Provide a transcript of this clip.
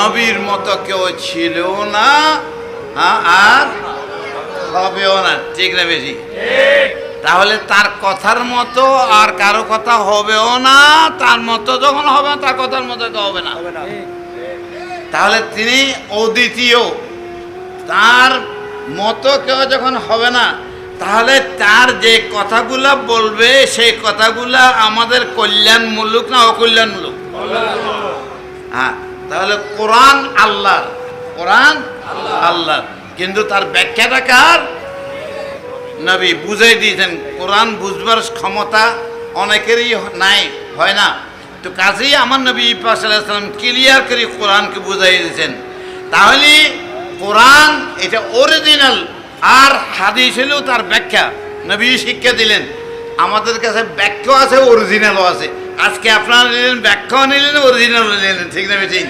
নবীর মতো কেউ ছিল না হ্যাঁ, আর হবেও না। ঠিক না বেশি তাহলে তার কথার মতো আর কারও কথা হবেও না তার মতো যখন হবে না, তার কথার মতো তো হবে না। তাহলে তিনি অদ্বিতীয়। তার মতো কেউ যখন হবে না তাহলে তার যে কথাগুলা বলবে সেই কথাগুলা আমাদের কল্যাণমূলক না অকল্যাণমূলক? হ্যাঁ তাহলে কোরআন আল্লাহর। কোরআন আল্লাহর। কিন্তু তার ব্যাখ্যাটা কার? নবী বুঝাই দিয়েছেন, কোরআন বুঝবার ক্ষমতা অনেকেরই নাই, হয় না? তো কাজেই আমার নবী ইপাসাল্লাম ক্লিয়ার করে কোরআনকে বুঝাই দিয়েছেন। তাহলে কোরআন এটা অরিজিনাল আর হাদিস হলেও তার ব্যাখ্যা। নবী শিক্ষা দিলেন, আমাদের কাছে ব্যাখ্যা আছে অরিজিনালও আছে। আজকে আপনারা নিলেন ব্যাখ্যাও নিলেন অরিজিনালও নিলেন ঠিক না বেঠিক?